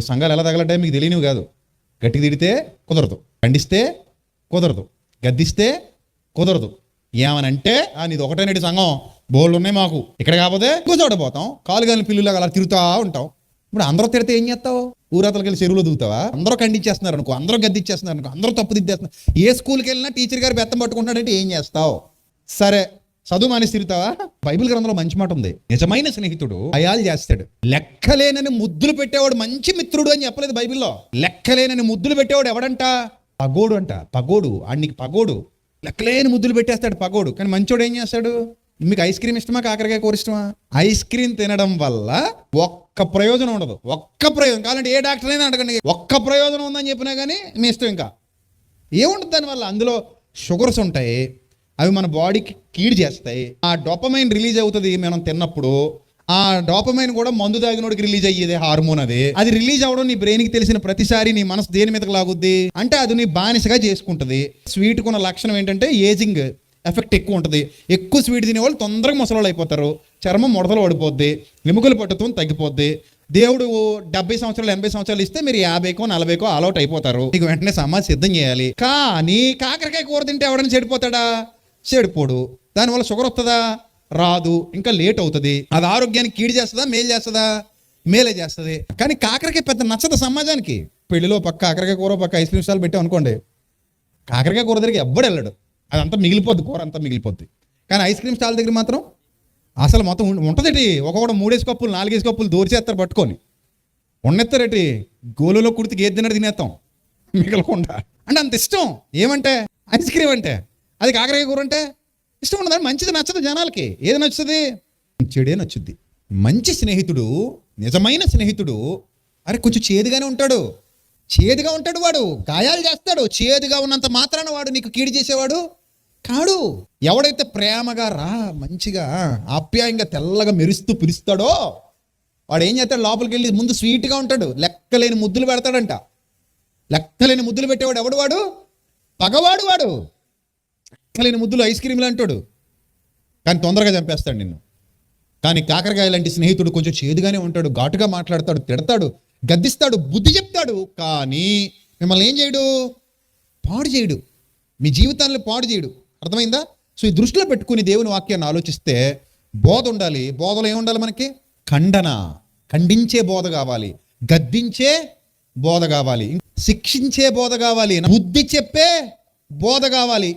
ఈరోజు సంఘాలు ఎలా తగలటాయి మీకు తెలియనివి కాదు. గట్టి తిడితే కుదరదు. ఖండిస్తే కుదరదు. గద్దిస్తే కుదరదు. ఏమనంటే నీది ఒకటేనేటి సంఘం. బోళ్ళు ఉన్నాయి మాకు. ఇక్కడ కాకపోతే ఇంకో పోతాం. కాలు కాని పిల్లులాగా అలా తిరుగుతా ఉంటాం. ఇప్పుడు అందరూ తిడితే ఏం చేస్తావు? ఊరతలకి వెళ్ళి చెరువులో దిగుతావా అందరూ ఖండించేస్తున్నారు అనుకో. అందరూ గద్దిచ్చేస్తున్నారు అనుకో. అందరూ తప్పు దిద్దేస్తున్నారు ఏ స్కూల్కి వెళ్ళినా టీచర్ గారు బెత్తం పట్టుకుంటాడంటే ఏం చేస్తావు? సరే. చదువు మానేసి తిరుగుతావా? బైబిల్ గ్రంథంలో మంచి మాట ఉంది. నిజమైన స్నేహితుడు అయాలు చేస్తాడు. లెక్కలేనని ముద్దులు పెట్టేవాడు మంచి మిత్రుడు అని చెప్పలేదు బైబిల్లో. లెక్కలేనని ముద్దులు పెట్టేవాడు ఎవడంట? పగోడు అంట. పగోడు. ఆడికి పగోడు. లెక్కలేని ముద్దులు పెట్టేస్తాడు పగోడు. కానీ మంచోడు ఏం చేస్తాడు? మీకు ఐస్ క్రీమ్ ఇష్టమా? కాకరకాయ కూర ఇష్టమా? ఐస్ క్రీమ్ తినడం వల్ల ఒక్క ప్రయోజనం ఉండదు. ఒక్క ప్రయోజనం. కావాలంటే ఏ డాక్టర్ అయినా అడగండి. ఒక్క ప్రయోజనం ఉందని చెప్పినా కానీ మీ ఇష్టం ఇంకా. ఏముంటుంది దానివల్ల? అందులో షుగర్స్ ఉంటాయి. అవి మన బాడీకి కీడు చేస్తాయి. ఆ డోపమైన్ రిలీజ్ అవుతుంది మనం తిన్నప్పుడు ఆ డోపమైన్ కూడా మందు తాగినోడికి రిలీజ్ అయ్యేది హార్మోన్ అది. అది రిలీజ్ అవడం నీ బ్రెయిన్కి తెలిసిన ప్రతిసారి నీ మనసు దేని మీదకి లాగుద్ది? అంటే అది నీ బానిసగా చేసుకుంటది. స్వీట్ కున్న లక్షణం ఏంటంటే ఏజింగ్ ఎఫెక్ట్ ఎక్కువ ఉంటుంది. ఎక్కువ స్వీట్ తినేవాళ్ళు తొందరగా ముసలోళ్ళు అయిపోతారు. చర్మం ముడతలు పడిపోద్ది. ఎముకల పట్టుతం తగ్గిపోద్ది. దేవుడు డెబ్బై సంవత్సరాలు ఎనభై సంవత్సరాలు ఇస్తే మీరు యాభైకో నలభైకో ఆల్అౌట్ అయిపోతారు. మీకు వెంటనే సమాజ్ సిద్ధం చేయాలి. కానీ కాకరకాయ కూర తింటే ఎవడని చెడిపోతాడా? చెడిపోడు దానివల్ల షుగర్ వస్తుందా రాదు. ఇంకా లేట్ అవుతుంది. అది ఆరోగ్యానికి కీడు చేస్తుందా? మేలు చేస్తుందా? మేలే చేస్తుంది. కానీ కాకరకాయ పెద్ద నచ్చదు సమాజానికి. పెళ్ళిలో పక్క కాకరకాయ కూర పక్క ఐస్ క్రీమ్ స్టాల్ పెట్టాం అనుకోండి. కాకరకాయ కూర దగ్గరికి ఎవ్వడు వెళ్ళడు. అదంతా మిగిలిపోద్ది కూర అంతా మిగిలిపోద్ది. కానీ ఐస్ క్రీమ్ స్టాల్ దగ్గర మాత్రం అసలు మొత్తం ఉంటుంది ఉంటదేటి? మూడేసి కప్పులు నాలుగేసి కప్పులు దోరిచేస్తారు పట్టుకొని. ఉన్నెత్తారేటి? గోలులో కుడితే ఏది తిన్నట్టు తినేస్తాం మిగలకుండా. అంటే అంత ఇష్టం. ఏమంటే? ఐస్ క్రీమ్ అంటే? అది కాకరకాయ కూర అంటే ఇష్టం ఉండదు మంచిది నచ్చదు జనాలకి. ఏది నచ్చుతుంది? చెడే నచ్చుద్ది. మంచి స్నేహితుడు నిజమైన స్నేహితుడు అరే కొంచెం చేదుగానే ఉంటాడు. చేదుగా ఉంటాడు వాడు గాయాలు చేస్తాడు. చేదుగా ఉన్నంత మాత్రాన వాడు నీకు కీడు చేసేవాడు కాడు. ఎవడైతే ప్రేమగా రా మంచిగా ఆప్యాయంగా తెల్లగా మెరుస్తూ పిలుస్తాడో వాడు ఏం చేస్తాడు? లోపలికి వెళ్ళి ముందు స్వీట్గా ఉంటాడు. లెక్కలేని ముద్దులు పెడతాడంట. లెక్కలేని ముద్దులు పెట్టేవాడు ఎవడు వాడు? పగవాడు వాడు. లేని ముద్దులు ఐస్ క్రీమ్లు అంటాడు కానీ తొందరగా చంపేస్తాడు నిన్ను. కానీ కాకరకాయ లాంటి స్నేహితుడు కొంచెం చేదుగానే ఉంటాడు ఘాటుగా మాట్లాడతాడు తిడతాడు గద్దిస్తాడు బుద్ధి చెప్తాడు. కానీ మిమ్మల్ని ఏం చేయడు? పాడు చేయడు. మీ జీవితాన్ని పాడు చేయడు. అర్థమైందా? సో ఈ దృష్టిలో పెట్టుకుని దేవుని వాక్యాన్ని ఆలోచిస్తే బోధ ఉండాలి. బోధలో ఏముండాలి మనకి? ఖండన. ఖండించే బోధ కావాలి. గద్దించే బోధ కావాలి. శిక్షించే బోధ కావాలి. బుద్ధి చెప్పే బోధ కావాలి.